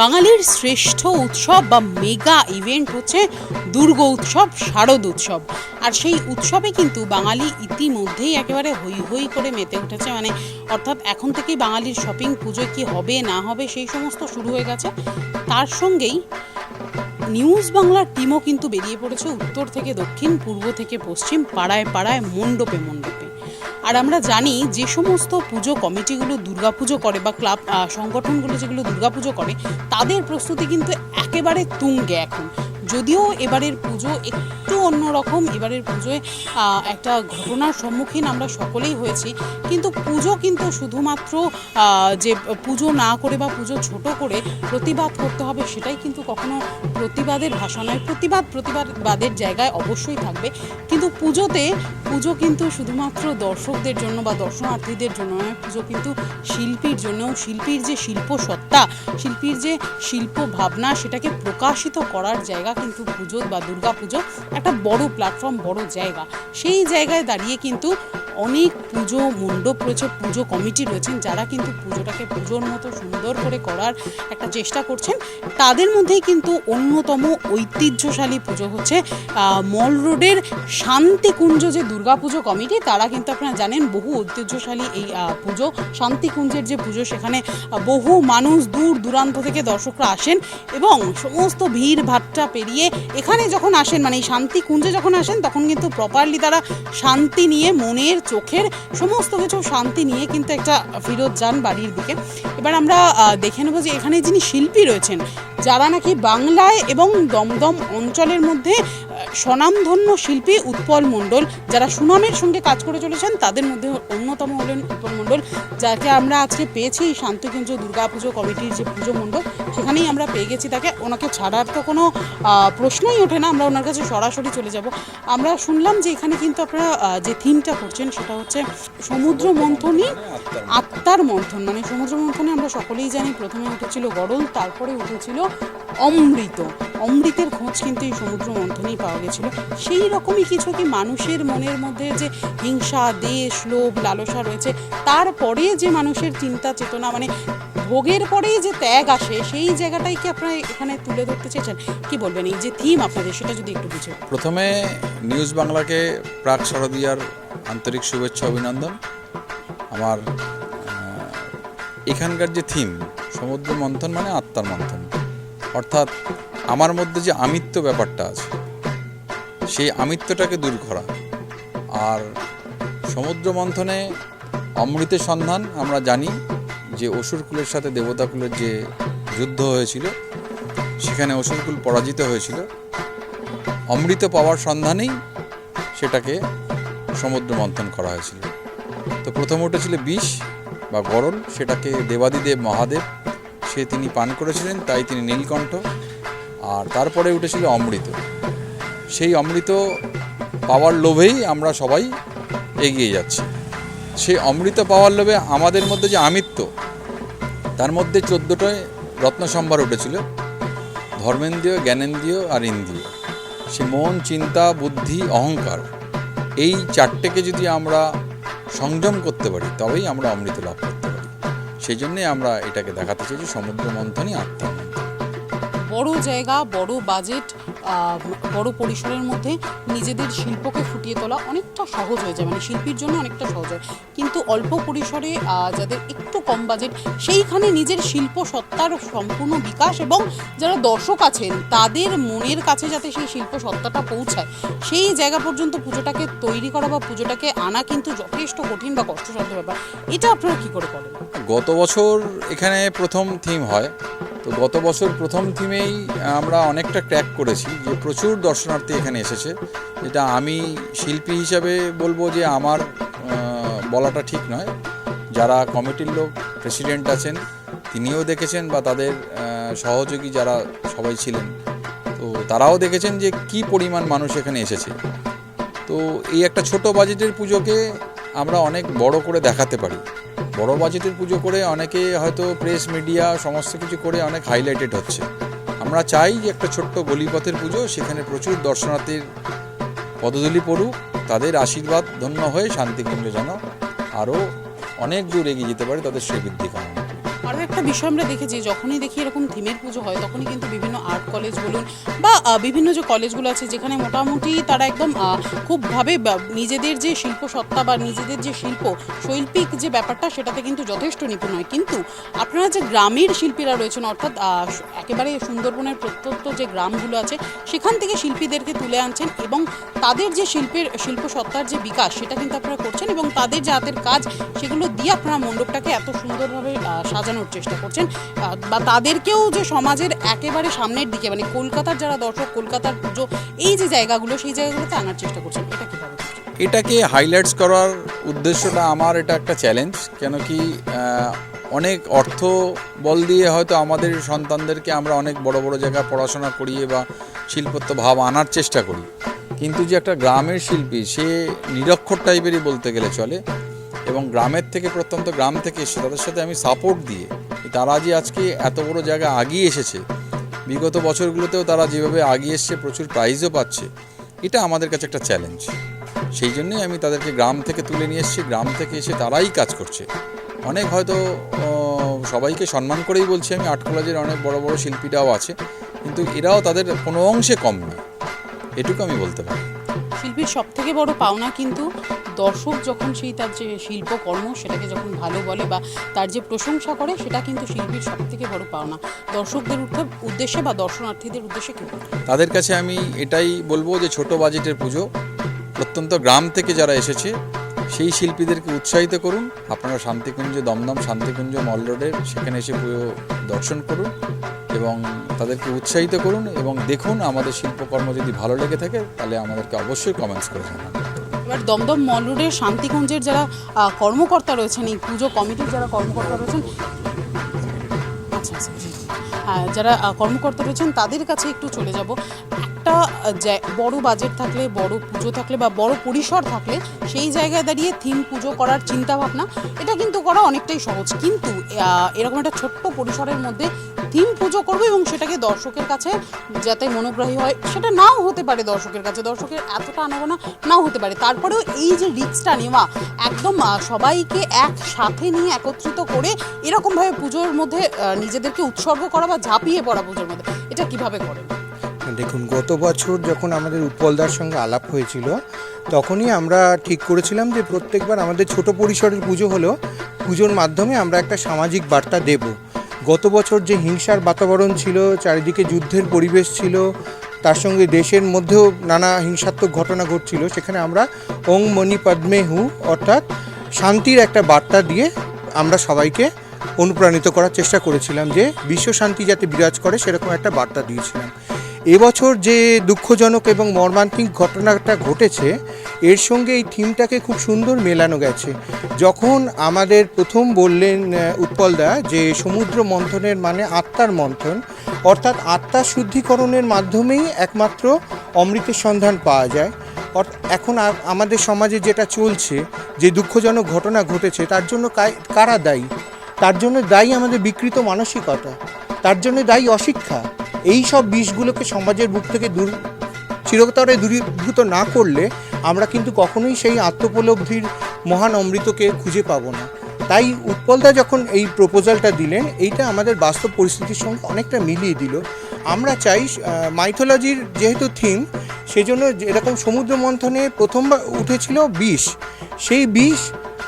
বাঙালির শ্রেষ্ঠ উৎসব বা মেগা ইভেন্ট হচ্ছে দুর্গ উৎসব, শারদ উৎসব। আর সেই উৎসবে কিন্তু বাঙালি ইতিমধ্যেই একেবারে হই হই করে মেতে উঠেছে। মানে অর্থাৎ এখন থেকেই বাঙালির শপিং পুজো কি হবে, না হবে, সেই সমস্ত শুরু হয়ে গেছে। তার সঙ্গেই নিউজ বাংলার টিমও কিন্তু বেরিয়ে পড়েছে উত্তর থেকে দক্ষিণ, পূর্ব থেকে পশ্চিম, পাড়ায় পাড়ায়, মণ্ডপে মণ্ডপে। আর আমরা জানি যে সমস্ত পুজো কমিটিগুলো দুর্গাপুজো করে বা ক্লাব সংগঠনগুলো যেগুলো দুর্গাপুজো করে, তাদের প্রস্তুতি কিন্তু একেবারে তুঙ্গে এখন। যদিও এবারের পুজো একটু অন্যরকম, এবারের পুজোয় একটা ঘটনার সম্মুখীন আমরা সকলেই হয়েছি। কিন্তু পুজো কিন্তু শুধুমাত্র যে পুজো না করে বা পুজো ছোট করে প্রতিবাদ করতে হবে সেটাই কিন্তু কখনো প্রতিবাদের ভাষা নয়। প্রতিবাদ প্রতিবাদবাদের জায়গায় অবশ্যই থাকবে। কিন্তু পুজোতে, পুজো কিন্তু শুধুমাত্র দর্শকদের জন্য বা দর্শনার্থীদের জন্য নয়, পুজো কিন্তু শিল্পীর জন্য শিল্পীর যে শিল্প সত্তা শিল্পীর যে শিল্প ভাবনা সেটাকে প্রকাশিত করার জায়গা কিন্তু পুজো বা দুর্গা পুজো একটা বড় প্ল্যাটফর্ম বড় জায়গা। সেই জায়গায় দাঁড়িয়ে কিন্তু অনেক পুজো মণ্ডপ রয়েছে, পুজো কমিটি রয়েছেন যারা কিন্তু পুজোটাকে পুজোর মতো সুন্দর করে করার একটা চেষ্টা করছেন। তাদের মধ্যেই কিন্তু অন্যতম ঐতিহ্যশালী পুজো হচ্ছে মল রোডের শান্তিকুঞ্জ যে দুর্গাপুজো কমিটি, তারা কিন্তু আপনারা জানেন বহু ঐতিহ্যশালী এই পুজো, শান্তিকুঞ্জের যে পুজো, সেখানে বহু মানুষ দূর দূরান্ত থেকে দর্শকরা আসেন এবং সমস্ত ভিড় ভাট্টা পেরিয়ে এখানে যখন আসেন মানে এই শান্তিকুঞ্জে যখন আসেন, তখন কিন্তু প্রপারলি তারা শান্তি নিয়ে মনের চোখের সমস্ত কিছু শান্তি নিয়ে কিন্তু একটা ফিরত যান বাড়ির দিকে। এবার আমরা দেখে নেব যে এখানে যিনি শিল্পী রয়েছেন, যারা নাকি বাংলায় এবং দমদম অঞ্চলের মধ্যে স্বনামধন্য শিল্পী উৎপল মণ্ডল, যারা সুনামের সঙ্গে কাজ করে চলেছেন, তাদের মধ্যে অন্যতম হলেন উৎপল মণ্ডল, যাকে আমরা আজকে পেয়েছি শান্তিকুঞ্জ দুর্গাপুজো কমিটির যে পুজো মণ্ডপ, সেখানেই আমরা পেয়ে গেছি তাকে। ওনাকে ছাড়ার তো কোনো প্রশ্নই ওঠে না, আমরা ওনার কাছে সরাসরি চলে যাব। আমরা শুনলাম যে এখানে কিন্তু আপনারা যে থিমটা করছেন, সেটা হচ্ছে সমুদ্র মন্থনই আত্মার মন্থন। মানে সমুদ্র মন্থনে আমরা সকলেই জানি, প্রথমে উঠেছিল গরল, তারপরে উঠেছিল অমৃত। অমৃতের খোঁজ কিন্তু এই সমুদ্র মন্থনেই পাওয়া গেছিল সেই রকমই কিছু কি মানুষের মনের মধ্যে যে হিংসা, দেশ, লোভ, লালসা রয়েছে তারপরে যে মানুষের চিন্তা, চেতনা মানে ভোগের পরেই যে ত্যাগ আসে, সেই জায়গাটাই কি আপনারা এখানে তুলে ধরতে চেয়েছেন? কি বলবেন এই যে থিম আপনাদের, সেটা যদি একটু বুঝে। প্রথমে নিউজ বাংলাকে প্রাক শারদীয়ার আন্তরিক শুভেচ্ছা, অভিনন্দন। আমার এখানকার যে থিম সমুদ্র মন্থন মানে আত্মার মন্থন। অর্থাৎ আমার মধ্যে যে আমিত্ব ব্যাপারটা আছে সেই আমিত্বটাকে দূর করা। আর সমুদ্র মন্থনে অমৃতের সন্ধান আমরা জানি যে অসুরকুলের সাথে দেবতাকুলের যে যুদ্ধ হয়েছিল, সেখানে অসুরকুল পরাজিত হয়েছিল। অমৃত পাওয়ার সন্ধানেই সেটাকে সমুদ্র মন্থন করা হয়েছিল। তো প্রথম উঠেছিল বিষ বা গরল, সেটাকে দেবাদিদেব মহাদেব, সে তিনি পান করেছিলেন, তাই তিনি নীলকণ্ঠ। আর তারপরে উঠেছিল অমৃত। সেই অমৃত পাওয়ার লোভেই আমরা সবাই এগিয়ে যাচ্ছি। সেই অমৃত পাওয়ার লোভে আমাদের মধ্যে যে আমিত্ব, তার মধ্যে চোদ্দোটায় রত্নসম্ভার উঠেছিল। ধর্মেন্দ্রীয়, জ্ঞানেন্দ্রীয় আর ইন্দ্রিয়। সে মন, চিন্তা, বুদ্ধি, অহংকার, এই চারটেকে যদি আমরা সংযম করতে পারি, তবেই আমরা অমৃত লাভ করতে পারি। সেই জন্যে আমরা এটাকে দেখাতে চাইছি সমুদ্র মন্থনই আত্মা বড় জায়গা, বড় বাজেট বড় পরিসরের মধ্যে নিজেদের শিল্পকে ফুটিয়ে তোলা অনেকটা সহজ হয়ে যায় মানে শিল্পীর জন্য অনেকটা সহজ হয়। কিন্তু অল্প পরিসরে যাদের একটু কম বাজেট সেইখানে নিজের শিল্প সত্তার সম্পূর্ণ বিকাশ এবং যারা দর্শক আছেন, তাদের মনের কাছে যাতে সেই শিল্প সত্তাটা পৌঁছায়, সেই জায়গা পর্যন্ত পুজোটাকে তৈরি করা বা পুজোটাকে আনা কিন্তু যথেষ্ট কঠিন বা কষ্টসাধ্য ব্যাপার। এটা আপনারা কি করে করেন? গত বছর এখানে প্রথম থিম হয়। তো গত বছর প্রথম থিমেই আমরা অনেকটা ট্র্যাক করেছি, যে প্রচুর দর্শনার্থী এখানে এসেছে। যেটা আমি শিল্পী হিসাবে বলব যে আমার বলাটা ঠিক নয়। যারা কমিটির লোক প্রেসিডেন্ট আছেন, তিনিও দেখেছেন বা তাদের সহযোগী যারা সবাই ছিলেন, তো তারাও দেখেছেন যে কি পরিমাণ মানুষ এখানে এসেছে। তো এই একটা ছোট বাজেটের পুজোকে আমরা অনেক বড় করে দেখাতে পারি বড় বাজেটের পুজো করে অনেকে হয়তো প্রেস, মিডিয়া, সমস্ত কিছু করে অনেক হাইলাইটেড হচ্ছে আমরা চাই যে একটা ছোট্ট গলিপথের পুজো, সেখানে প্রচুর দর্শনার্থীর পদধূলি পড়ুক, তাদের আশীর্বাদ ধন্য হয়ে শান্তিকুঞ্জ যেন আরও অনেক দূর এগিয়ে যেতে পারে, তাদের কামনা করি। আরও একটা বিষয় আমরা দেখেছি যখনই দেখি এরকম থিমের পুজো হয় তখনই কিন্তু বিভিন্ন আর্ট কলেজ বলুন বা বিভিন্ন যে কলেজগুলো আছে যেখানে মোটামুটি তারা একদম খুবভাবে নিজেদের যে শিল্প সত্তা বা নিজেদের যে শিল্প শৈল্পিক যে ব্যাপারটা সেটাতে কিন্তু যথেষ্ট নিপুণ হয়। কিন্তু আপনারা যে গ্রামের শিল্পীরা রয়েছেন অর্থাৎ একেবারে সুন্দরবনের প্রত্যন্ত যে গ্রামগুলো আছে সেখান থেকে শিল্পীদেরকে তুলে আনছেন এবং তাদের যে শিল্পের শিল্প সত্তার যে বিকাশ সেটা কিন্তু আপনারা করছেন এবং তাদের যে হাতের কাজ সেগুলো দিয়ে আপনারা মণ্ডপটাকে এত সুন্দরভাবে আহ, সাজানোর চেষ্টা করছেন বা তাদেরকেও যে সমাজের একেবারে সামনের দিকে মানে কলকাতার যারা দর্শক, কলকাতার পুজো, এই যে জায়গাগুলো, সেই জায়গাগুলোতে আনার চেষ্টা করছেন, এটা কীভাবে এটাকে হাইলাইটস করার উদ্দেশ্যটা আমার এটা একটা চ্যালেঞ্জ কেন কি অনেক অর্থ বল দিয়ে হয়তো আমাদের সন্তানদেরকে আমরা অনেক বড় বড় জায়গায় পড়াশোনা করিয়ে বা শিল্পত্ব ভাব আনার চেষ্টা করি। কিন্তু যে একটা গ্রামের শিল্পী, সে নিরক্ষর টাইপেরই বলতে গেলে চলে। এবং গ্রামের থেকে প্রত্যন্ত গ্রাম থেকে এসে তাদের সাথে আমি সাপোর্ট দিয়ে তারা যে আজকে এত বড় জায়গা আগিয়ে এসেছে, বিগত বছরগুলোতেও তারা যেভাবে আগিয়ে এসছে, প্রচুর প্রাইজও পাচ্ছে, এটা আমাদের কাছে একটা চ্যালেঞ্জ সেই জন্যই আমি তাদেরকে গ্রাম থেকে তুলে নিয়ে এসেছি, গ্রাম থেকে এসে তারাই কাজ করছে। অনেক হয়তো সবাইকে সম্মান করেই বলছি আমি, আর্ট কলেজের অনেক বড় বড় শিল্পীরাও আছে, কিন্তু এরাও তাদের কোনো অংশে কম নয়, এটুকু আমি বলতে পারি। শিল্পীর সব থেকে বড় পাওনা কিন্তু দর্শক যখন সেই তার যে শিল্পকর্ম সেটাকে যখন ভালো বলে বা তার যে প্রশংসা করে, সেটা কিন্তু শিল্পীর সব থেকে বড় পাওনা। দর্শকদের উদ্দেশ্যে বা দর্শনার্থীদের উদ্দেশ্যে কি তাদের কাছে আমি এটাই বলব যে ছোট বাজেটের পুজো প্রত্যন্ত গ্রাম থেকে যারা এসেছে, সেই শিল্পীদেরকে উৎসাহিত করুন। আপনারা শান্তিকুঞ্জ, দমদম শান্তিকুঞ্জ, মল রোডের সেখানে এসে পুজো দর্শন করুন এবং তাদেরকে উৎসাহিত করুন এবং দেখুন আমাদের শিল্পকর্ম যদি ভালো লেগে থাকে, তাহলে আমাদেরকে অবশ্যই কমেন্টস করে জানান। এবার দমদম মল রোডের শান্তিকুঞ্জের যারা কর্মকর্তা রয়েছেন, এই পুজো কমিটির যারা কর্মকর্তা রয়েছেন আচ্ছা আচ্ছা জি। যারা কর্মকর্তা রয়েছেন, তাদের কাছে একটু চলে যাব একটা বড় বাজেট থাকলে, বড় পুজো থাকলে বা বড় পরিসর থাকলে, সেই জায়গায় দাঁড়িয়ে থিম পুজো করার চিন্তা ভাবনা এটা কিন্তু করা অনেকটাই সহজ কিন্তু এরকম একটা ছোট্ট পরিসরের মধ্যে থিম পুজো করব এবং সেটাকে দর্শকের কাছে যাতে মনোগ্রাহী হয়, সেটা নাও হতে পারে দর্শকের কাছে। দর্শকের এতটা আনাগোনা নাও হতে পারে। তারপরেও এই যে রিক্সটা নেওয়া, একদম সবাইকে একসাথে নিয়ে একত্রিত করে এরকমভাবে পুজোর মধ্যে নিজেদেরকে উৎসর্গ করা বা ঝাঁপিয়ে পড়া পুজোর মধ্যে, এটা কীভাবে করেন? দেখুন, গত বছর যখন আমাদের উৎপলদার সঙ্গে আলাপ হয়েছিল, তখনই আমরা ঠিক করেছিলাম যে প্রত্যেকবার আমাদের ছোট পরিসরের পুজো হলেও পুজোর মাধ্যমে আমরা একটা সামাজিক বার্তা দেব। গত বছর যে হিংসার বাতাবরণ ছিল, চারিদিকে যুদ্ধের পরিবেশ ছিল, তার সঙ্গে দেশের মধ্যেও নানা হিংসাত্মক ঘটনা ঘটছিল, সেখানে আমরা ওং মণি পদ্মে হু, অর্থাৎ শান্তির একটা বার্তা দিয়ে আমরা সবাইকে অনুপ্রাণিত করার চেষ্টা করেছিলাম যে বিশ্ব শান্তি যাতে বিরাজ করে, সেরকম একটা বার্তা দিয়েছিলাম। এবছর যে দুঃখজনক এবং মর্মান্তিক ঘটনাটা ঘটেছে এর সঙ্গে এই থিমটাকে খুব সুন্দর মেলানো গেছে। যখন আমাদের প্রথম বললেন উৎপলদা যে সমুদ্র মন্থনের মানে আত্মার মন্থন, অর্থাৎ আত্মা শুদ্ধিকরণের মাধ্যমেই একমাত্র অমৃতের সন্ধান পাওয়া যায়। এখন আমাদের সমাজে যেটা চলছে, যে দুঃখজনক ঘটনা ঘটেছে, তার জন্য কারা দায়ী? তার জন্য দায়ী আমাদের বিকৃত মানসিকতা, তার জন্য দায়ী অশিক্ষা। এই সব বিষগুলোকে সমাজের বুক থেকে দূর, চিরতরে দূরীভূত না করলে আমরা কিন্তু কখনোই সেই আত্মোপলব্ধির মহান অমৃতকে খুঁজে পাবো না। তাই উৎপলদা যখন এই প্রপোজালটা দিলেন, এইটা আমাদের বাস্তব পরিস্থিতির সঙ্গে অনেকটা মিলিয়ে দিল। আমরা চাই মাইথোলজির যেহেতু থিম, সেজন্য এরকম সমুদ্র মন্থনে প্রথমবার উঠেছিল বিষ, সেই বিষ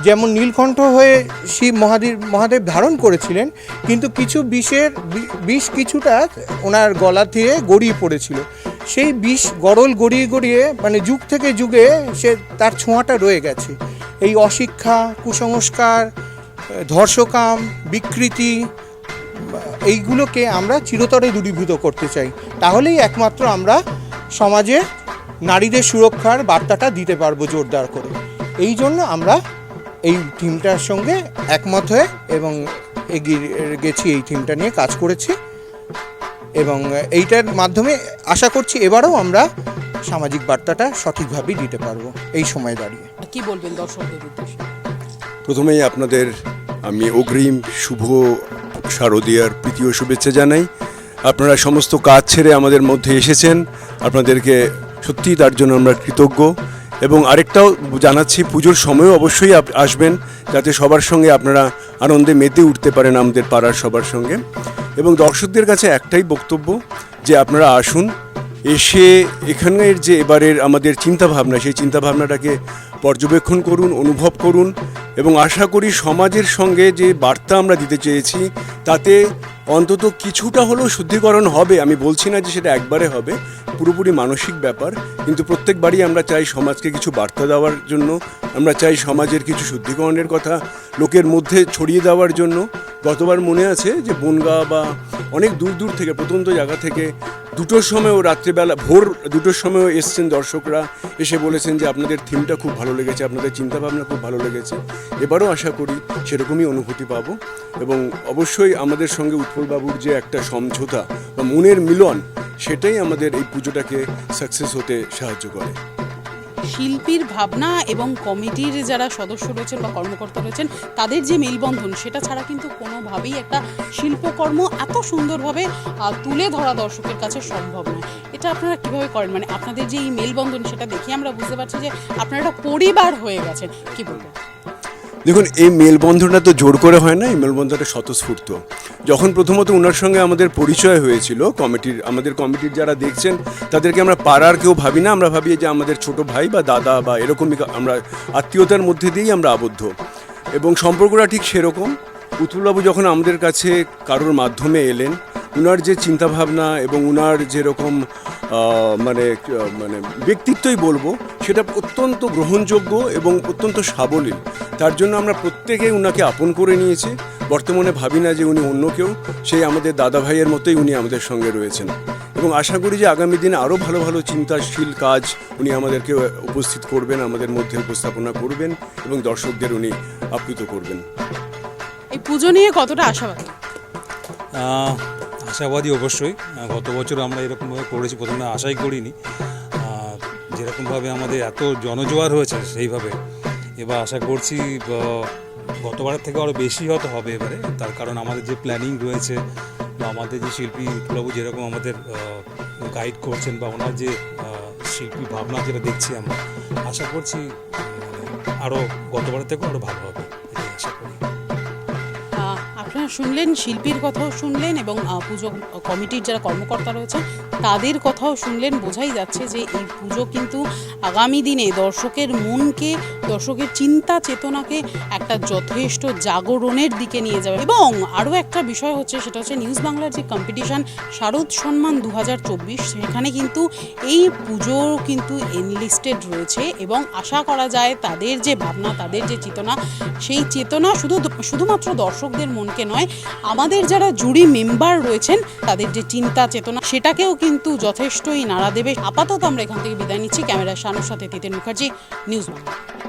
যেমন নীলকণ্ঠ হয়ে শিব মহাদেব মহাদেব ধারণ করেছিলেন, কিন্তু কিছু বিষের বিষ কিছুটা ওনার গলা থেকে গড়িয়ে পড়েছিল। সেই বিষ গরল গড়িয়ে গড়িয়ে মানে যুগ থেকে যুগে সে তার ছোঁয়াটা রয়ে গেছে। এই অশিক্ষা, কুসংস্কার, ধর্ষকাম, বিকৃতি, এইগুলোকে আমরা চিরতরে দূরীভূত করতে চাই। তাহলেই একমাত্র আমরা সমাজে নারীদের সুরক্ষার বার্তাটা দিতে পারব জোরদার করে। এই জন্য আমরা এই থিমটার সঙ্গে একমত হয়ে এবং এগিয়ে গেছি, এই থিমটা নিয়ে কাজ করেছি। এবং এইটার মাধ্যমে আশা করছি এবারেও আমরা সামাজিক বার্তাটা সঠিকভাবেই দিতে পারব এই সময় দাঁড়িয়ে। কি বলবেন দর্শকদের উদ্দেশ্যে? প্রথমেই আপনাদের আমি অগ্রিম শুভ শারদীয়ার প্রীতীয় শুভেচ্ছা জানাই। আপনারা সমস্ত কাজ ছেড়ে আমাদের মধ্যে এসেছেন। আপনাদেরকে সত্যিই তার জন্য আমরা কৃতজ্ঞ। এবং আরেকটাও জানাচ্ছি পুজোর সময়ও অবশ্যই আসবেন। যাতে সবার সঙ্গে আপনারা আনন্দে মেতে উঠতে পারেন আমাদের পাড়ার সবার সঙ্গে। এবং দর্শকদের কাছে একটাই বক্তব্য যে আপনারা আসুন, এসে এখানের যে এবারের আমাদের চিন্তা ভাবনা সেই চিন্তা ভাবনাটাকে পর্যবেক্ষণ করুন, অনুভব করুন এবং আশা করি সমাজের সঙ্গে যে বার্তা আমরা দিতে চেয়েছি, তাতে অন্তত কিছুটা হলেও শুদ্ধিকরণ হবে। আমি বলছি না যে সেটা একবারে হবে, পুরোপুরি মানসিক ব্যাপার, কিন্তু প্রত্যেকবারই আমরা চাই সমাজকে কিছু বার্তা দেওয়ার জন্য, আমরা চাই সমাজের কিছু শুদ্ধিকরণের কথা, লোকের মধ্যে ছড়িয়ে দেওয়ার জন্য। গতবার মনে আছে যে বনগাঁ বা অনেক দূর দূর থেকে, প্রত্যন্ত জায়গা থেকে দুটোর সময়ও রাত্রেবেলা, ভোর দুটোর সময়ও এসছেন দর্শকরা। এসে বলেছেন যে আপনাদের থিমটা খুব ভালো লেগেছে, আপনাদের চিন্তাভাবনা খুব ভালো লেগেছে। এবারও আশা করি সেরকমই অনুভূতি পাবো এবং অবশ্যই আমাদের সঙ্গে উৎপলবাবুর যে একটা সমঝোতা বা মনের মিলন, সেটাই আমাদের এই পুজোটাকে সাকসেস হতে সাহায্য করে। শিল্পীর ভাবনা এবং কমিটির যারা সদস্য রয়েছেন বা কর্মকর্তা রয়েছেন, তাদের যে মেলবন্ধন, সেটা ছাড়া কিন্তু কোনোভাবেই একটা শিল্পকর্ম এত সুন্দরভাবে তুলে ধরা দর্শকের কাছে সম্ভব নয়। এটা আপনারা কীভাবে করেন? মানে আপনাদের যে এই মেলবন্ধন, সেটা দেখে আমরা বুঝতে পারছি যে আপনারা একটা পরিবার হয়ে গেছেন। কী বলব দেখুন, এই মেলবন্ধনটা তো জোর করে হয় না, এই মেলবন্ধনটা স্বতঃস্ফূর্ত। যখন প্রথমত ওনার সঙ্গে আমাদের পরিচয় হয়েছিল, কমিটির, আমাদের কমিটির যারা দেখছেন, তাদেরকে আমরা পাড়ার কেউ ভাবি না, আমরা ভাবি যে আমাদের ছোট ভাই বা দাদা বা এরকমই আমরা আত্মীয়তার মধ্যে দিয়েই আমরা আবদ্ধ। এবং সম্পর্কটা ঠিক সেরকম। উৎপলবাবু যখন আমাদের কাছে কারোর মাধ্যমে এলেন উনার যে চিন্তাভাবনা এবং উনার যেরকম মানে মানে ব্যক্তিত্বই বলব সেটা অত্যন্ত গ্রহণযোগ্য এবং অত্যন্ত সাবলীল। তার জন্য আমরা প্রত্যেকেই উনাকে আপন করে নিয়েছি। বর্তমানে ভাবি না যে উনি অন্য কেউ সেই আমাদের দাদা ভাইয়ের মতোই উনি আমাদের সঙ্গে রয়েছেন। এবং আশা করি যে আগামী দিনে আরও ভালো ভালো চিন্তাশীল কাজ উনি আমাদেরকে উপস্থিত করবেন আমাদের মধ্যে উপস্থাপনা করবেন এবং দর্শকদের উনি আপ্লুত করবেন। এই পুজো নিয়ে কতটা আশাবাদী? আশাবাদী অবশ্যই। গত বছর আমরা এরকমভাবে করেছি, প্রথমে আশাই করিনি। যেরকমভাবে আমাদের এত জনজোয়ার হয়েছে সেইভাবে। এবার আশা করছি গতবারের থেকে আরও বেশি হয়তো হবে এবারে। তার কারণ আমাদের যে প্ল্যানিং রয়েছে, বা আমাদের যে শিল্পী প্রভু যেরকম আমাদের গাইড করছেন, বা ওনার যে শিল্পী ভাবনা যেটা দেখছি আমরা, আশা করছি আরও গতবারের থেকেও আরও ভালো হবে। আশা করি। শুনলেন, শিল্পীর কথাও শুনলেন এবং পুজো কমিটির যারা কর্মকর্তা রয়েছেন, তাদের কথাও শুনলেন। বোঝাই যাচ্ছে যে এই পুজো কিন্তু আগামী দিনে দর্শকের মনকে, দর্শকের চিন্তা চেতনাকে একটা যথেষ্ট জাগরণের দিকে নিয়ে যাবে। এবং আরও একটা বিষয় হচ্ছে, সেটা হচ্ছে নিউজ বাংলার যে কম্পিটিশান শারদ সম্মান দু হাজার চব্বিশ, সেখানে কিন্তু এই পুজো কিন্তু এনলিস্টেড রয়েছে এবং আশা করা যায় তাদের যে ভাবনা, তাদের যে চেতনা, সেই চেতনা শুধু, শুধুমাত্র দর্শকদের মনকে নয়, আমাদের যারা জুরি মেম্বার রয়েছেন, তাদের যে চিন্তা চেতনা, সেটাকেও কিন্তু যথেষ্টই নাড়া দেবে। আপাতত আমরা এখান থেকে বিদায় নিচ্ছি। ক্যামেরার সানুর সাথে তিতেন মুখার্জি, নিউজ বাংলা।